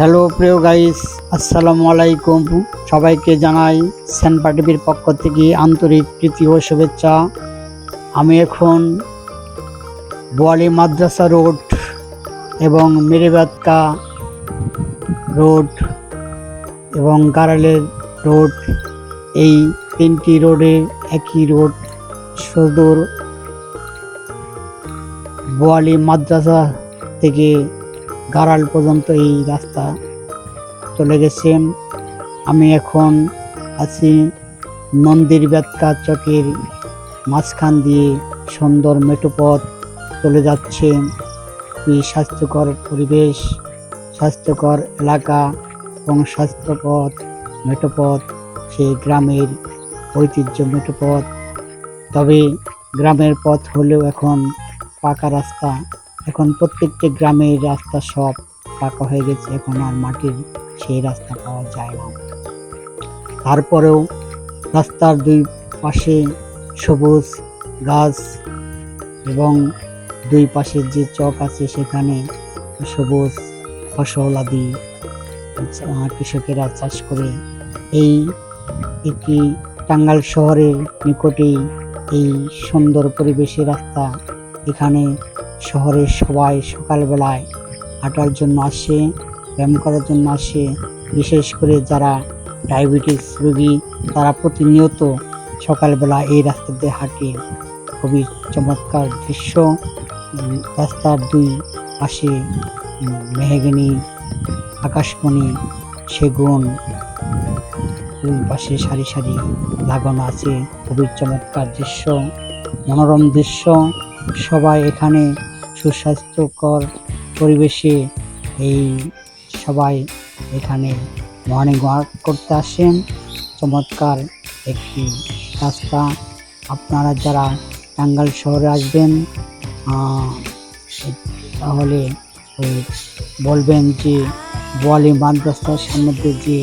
Hello প্রিয় guys, আসসালামু আলাইকুম। সবাইকে জানাই সেনপা টিভির পক্ষ থেকে আন্তরিক প্রীতি ও শুভেচ্ছা। আমি এখন বোয়ালি মাদ্রাসা রোড এবং মেরেবাদকা রোড এবং গারালের রোড। এই তিনটি রোডে একই রোড, সদর বোয়ালি মাদ্রাসা থেকে গাড়াল পর্যন্ত এই রাস্তা চলে গেছে আমি এখন আছি মন্দির বেতকা চকের মাঝখান দিয়ে সুন্দর মেঠোপথ চলে যাচ্ছে। এই স্বাস্থ্যকর পরিবেশ, স্বাস্থ্যকর এলাকা এবং স্বাস্থ্যপথ মেঠোপথ সেই গ্রামের ঐতিহ্য মেঠোপথ। তবে গ্রামের পথ হলেও এখন পাকা রাস্তা এখন প্রত্যেকটি গ্রামের রাস্তা সব পাকা হয়ে গেছে, এখন আর মাটির সেই রাস্তা পাওয়া যায় না। তারপরেও রাস্তার দুই পাশে সবুজ গাছ এবং দুই পাশে যে চক আছে সেখানে সবুজ ফসল আদি কৃষকেরা চাষ করে। এই একটি টাঙ্গাল শহরের নিকটেই এই সুন্দর পরিবেশে রাস্তা এখানে শহরের সবাই সকালবেলায় হাঁটার জন্য আসে, ব্যায়াম করার জন্য আসে। বিশেষ করে যারা ডায়াবেটিস রোগী, তারা প্রতিনিয়ত সকালবেলা এই রাস্তা দিয়ে হাঁটে। খুবই চমৎকার দৃশ্য। রাস্তার দুই পাশে মেহগিনি, আকাশমণি, সেগুন। দুই পাশে সারি সারি লাগানো আছে। খুবই চমৎকার দৃশ্য, মনোরম দৃশ্য। সবাই এখানে সুস্বাস্থ্যকর পরিবেশে এই সবাই এখানে মর্নিং ওয়াক করতে আসেন। চমৎকার একটি রাস্তা। আপনারা যারা টাঙ্গাইল শহরে আসবেন তাহলে বলবেন যে বোয়ালি মাদ্রাসার সামনে দিয়ে যে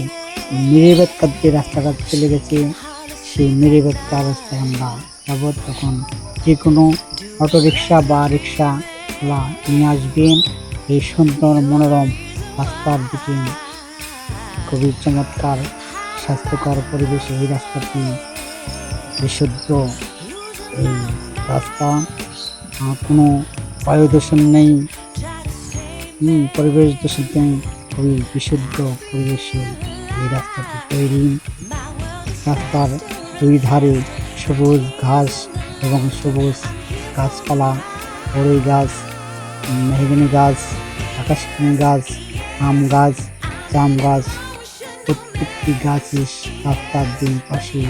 মিরিবেদকার যে রাস্তাটা চলে গেছে, সেই মিরিবেদকা রাস্তায় আমরা যাব। তখন যে কোনো অটো রিক্সা বা রিক্সা নিয়ে আসবেন। এই সুন্দর মনোরম রাস্তার দিকে। খুবই চমৎকার, স্বাস্থ্যকর পরিবেশে এই রাস্তাটি বিশুদ্ধ। এই রাস্তা কোনো বায়ু দূষণ নেই। পরিবেশ দূষণ নেই। খুবই বিশুদ্ধ পরিবেশে এই রাস্তাটি তৈরি। রাস্তার দুই ধারে সবুজ ঘাস এবং সবুজ গাছপালা, বড়ই গাছ। মেহগিনি গাছ আকাশমণি গাছ, আম গাছ, জাম গাছ, প্রত্যেকটি গাছই রাস্তার দুই পাশে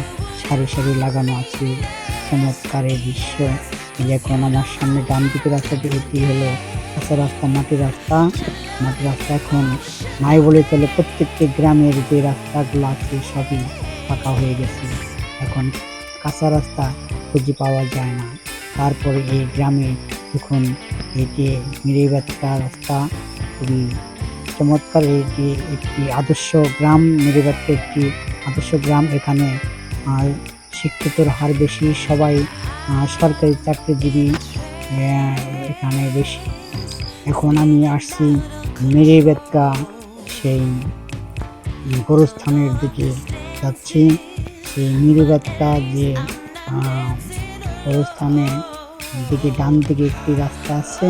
সারি সারি লাগানো আছে। চমৎকার এই দৃশ্য। এখন আমার সামনে ডান দিকে রাস্তাটি, এটি হলো কাঁচা রাস্তা, মাটির রাস্তা। মাটির রাস্তা এখন নাই বলে চলে। প্রত্যেকটি গ্রামের যে রাস্তাগুলো আছে, সবই ফাঁকা হয়ে গেছে। এখন কাঁচা রাস্তা খুঁজে পাওয়া যায় না। তারপরে এই গ্রামে দেখুন এটি মিরিবাত্তা রাস্তা, খুবই চমৎকার এটি একটি আদর্শ গ্রাম মিরিবাত্তা একটি আদর্শ গ্রাম। এখানে আর শিক্ষিতর হার বেশি, সবাই সরকারি চাকরিজীবী এখানে বেশি। এখন আমি আসছি মিরিবাত্তা সেই গোরস্থানের দিকে যাচ্ছি। সেই মিরিবাত্তা যে গোরস্থানে দিকে ডান দিকে একটি রাস্তা আছে,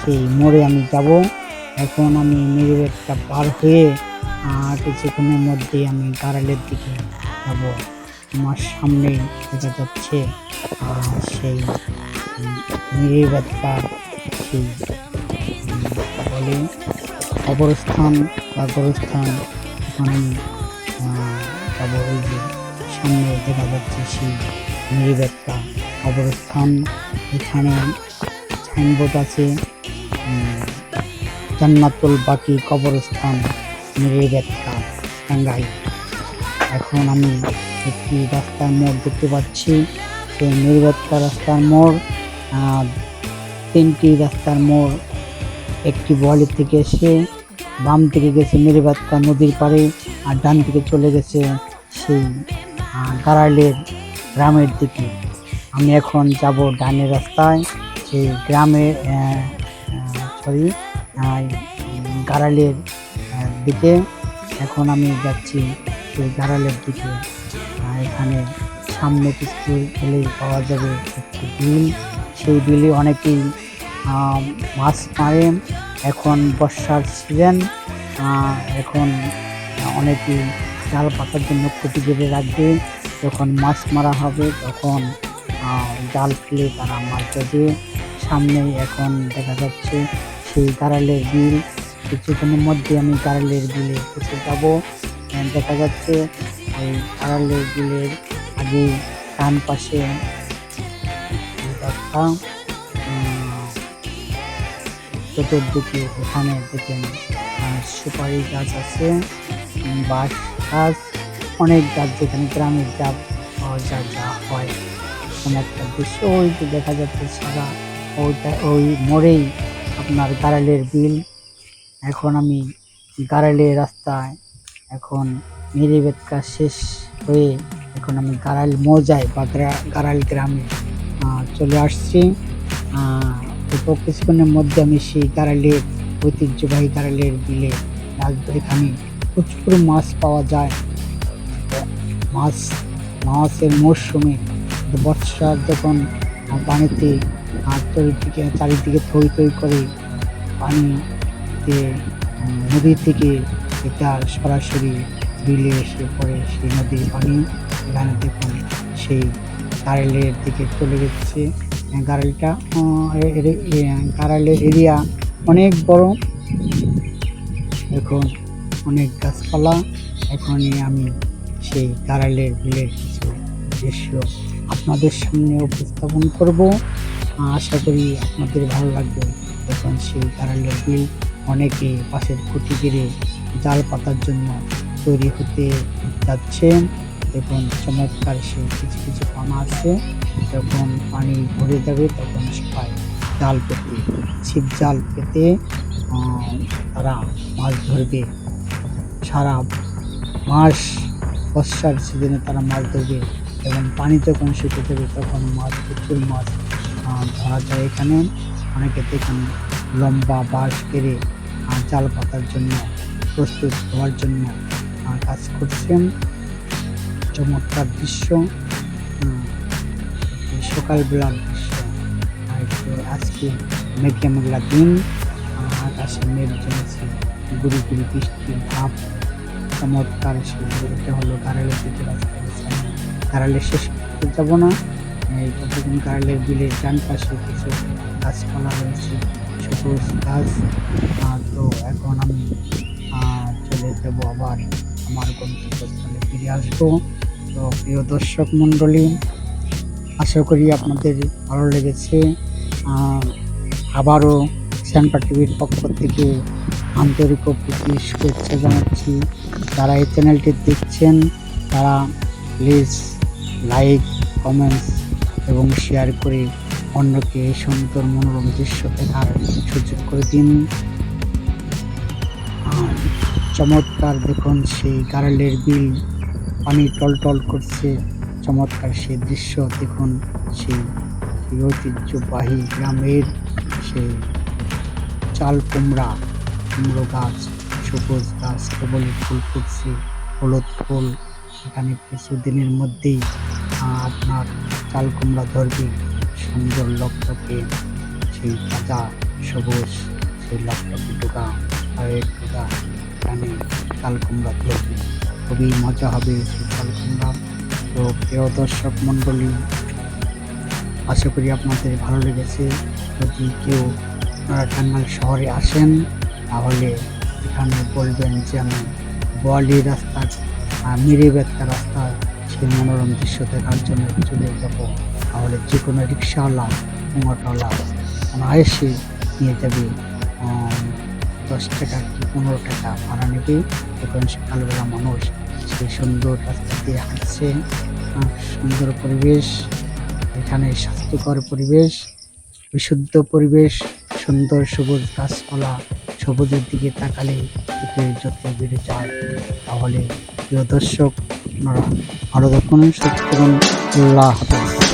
সেই মোড়ে আমি যাব। এখন আমি মিরিবেটটা পার হয়ে কিছুক্ষণের মধ্যেই আমি গাড়ালের দিকে যাব। আমার সামনে দেখা যাচ্ছে সেই মিরিবেটটা সেই বলে কবরস্থান বা গোরস্থান। ওখানে যাব ওই যে সামনে দেখা যাচ্ছে সেই মিরিবেটটা কবরস্থান এখানে সাইনবোর্ড আছে জান্নাতুল বাকি কবরস্থান মিরিবেটকা টাঙ্গাইল। এখন আমি একটি রাস্তার মোড় দেখতে পাচ্ছি। সেই মিরিবেটকা রাস্তার মোড় তিনটি রাস্তার মোড়, একটি বোয়ালি থেকে এসে বাম থেকে গেছে মিরিবাতকা নদীর পাড়ে আর ডান দিকে চলে গেছে সেই গাড়াইলের গ্রামের দিকে। আমি এখন যাব ডানের রাস্তায়, সেই গ্রামের সরি গাড়ালের দিকে। এখন আমি যাচ্ছি সেই গাড়ালের দিকে। এখানে সামনে কিছু গেলেই পাওয়া যাবে একটি বিল। সেই বিলে অনেকেই মাছ মারে। এখন বর্ষার সিজন এখন অনেকেই জাল পাতার জন্য খুঁটি বেঁধে রাখবে। যখন মাছ মারা হবে, তখন জাল ফেলে তারা মাছ ধরবে। সামনেই এখন দেখা যাচ্ছে সেই গাড়ালের বিল। কিছুক্ষণের মধ্যে আমি গাড়ালের বিলে পৌঁছে যাব। দেখা যাচ্ছে ওই গাড়ালের বিলের আগে ডান পাশে একটা চতুর্দিকে এখানে দেখেন সুপারি গাছ আছে, বাঁশ গাছ। অনেক গাছ যেখানে গ্রামের যা পাওয়া যায় যা হয় চমৎকার দৃশ্য। ওই যে দেখা যাচ্ছে সারা ওইটা ওই মোড়েই আপনার গাড়ালের বিল। এখন আমি গাড়ালের রাস্তায় এখন মেরিবেদ কাজ শেষ হয়ে এখন আমি গাড়াল মৌজায় বা গাড়াল গ্রামে চলে আসছি। অল্প কিছুক্ষণের মধ্যে আমি সেই গাড়ালের, ঐতিহ্যবাহী গাড়ালের বিলে এখানে প্রচুর মাছ পাওয়া যায়। মাছ মাছের মরশুমে বর্ষার যখন পানিতে চারিদিকে চারিদিকে থই থই করে পানিতে নদী থেকে এটা সরাসরি বিলে এসে পড়ে সেই নদীর পানি এখানে দেখুন সেই গাড়ালের দিকে চলে গেছে। আহ, গাড়ালটা গাড়ালের এরিয়া অনেক বড়। এখন অনেক গাছপালা। এখনই আমি সেই গাড়ালের বিলের কিছু দৃশ্য আপনাদের সামনে উপস্থাপন করব। আশা করি আপনাদের ভালো লাগবে। এখন সেই গাড়ালের বিল অনেকে পাশের খুঁটি গিরে জাল পাতার জন্য তৈরি হতে যাচ্ছে দেখুন চমৎকার সে কিছু কিছু পানা আছে। যখন পানি ভরে যাবে তখন সবাই জাল পেতে, ছিপ জাল পেতে তারা মাছ ধরবে। সারা মাস বর্ষার সিজনে তারা মাছ ধরবে এবং পানি যখন শুকে যাবে তখন মাছ, প্রচুর মাছ ধরা যায় এখানে। অনেকে দেখুন লম্বা বাঁশ কেড়ে জাল পাতার জন্য, প্রস্তুত হওয়ার জন্য কাজ করছেন। চমৎকার দৃশ্য সকালবেলার দৃশ্য। আজকে মেঘলা মেঘলা দিন আকাশে মেঘ জমেছে, গুড়ি গুড়ি বৃষ্টির ভাব। চমৎকার এটা হলো গাড়ালের দিকে রাস্তা শেষ করতে যাব না। এই কতক্ষণ গাড়ালের বিলের ডান পাশে কিছু গাছপালা রয়েছে, সবুজ গাছ তো এখন আমি চলে যাব আবার আমার গন্তব্যস্থলে ফিরে আসব। তো প্রিয় দর্শক মণ্ডলী, আশা করি আপনাদের ভালো লেগেছে। আবারও শ্যানপা টিভির পক্ষ থেকে আন্তরিক প্রীতি শুভেচ্ছা জানাচ্ছি। যারা এই চ্যানেলটি দেখছেন, তারা প্লিজ লাইক কমেন্টস এবং শেয়ার করে অন্যকে এই সুন্দর মনোরম দৃশ্য দেখার সুযোগ করে দিন। চমৎকার দেখুন, সেই গাড়ালের বিল, পানি টলটল করছে। চমৎকার সেই দৃশ্য দেখুন, সেই ঐতিহ্যবাহী গ্রামের সেই চাল কুমড়া। কুমড়ো গাছ, সবুজ গাছ, কেবলই ফুল ফুটছে, হলুদ ফুল। এখানে কিছু দিনের মধ্যেই আপনার চাল কুমড়া ধরবে। সুন্দর লকটকে সেই তাজা, সবুজ সেই লকটকে ডোকা আর ডোকা এখানে চাল কুমড়া ধরবে। খুবই মজা হবে সেই চাল কুমড়া। তো প্রিয় দর্শক মণ্ডলী, আশা করি আপনাদের ভালো লেগেছে। যদি কেউ আপনারা শহরে আসেন তাহলে এখানে বলবেন যে আমি বোয়ালি রাস্তার মিরিবেত্তা রাস্তার সেই মনোরম দৃশ্য দেখার জন্য চলে যাব। তাহলে যে কোনো রিক্সাওয়ালা মোটরওয়ালা অনায়াসে নিয়ে যাবে দশ টাকা কি পনেরো টাকা ভাড়া নেবে। তখন সকালবেলা মানুষ সেই সুন্দর রাস্তা দিয়ে হাঁটছে সুন্দর পরিবেশ, এখানে স্বাস্থ্যকর পরিবেশ, বিশুদ্ধ পরিবেশ, সুন্দর সবুজ গাছপালা সবুজের দিকে তাকালে চোখের যত বেড়ে যায়। তাহলে প্রিয় দর্শক, আপনারা ভালো থাকুন সুস্থ থাকুন আল্লাহ হাফেজ।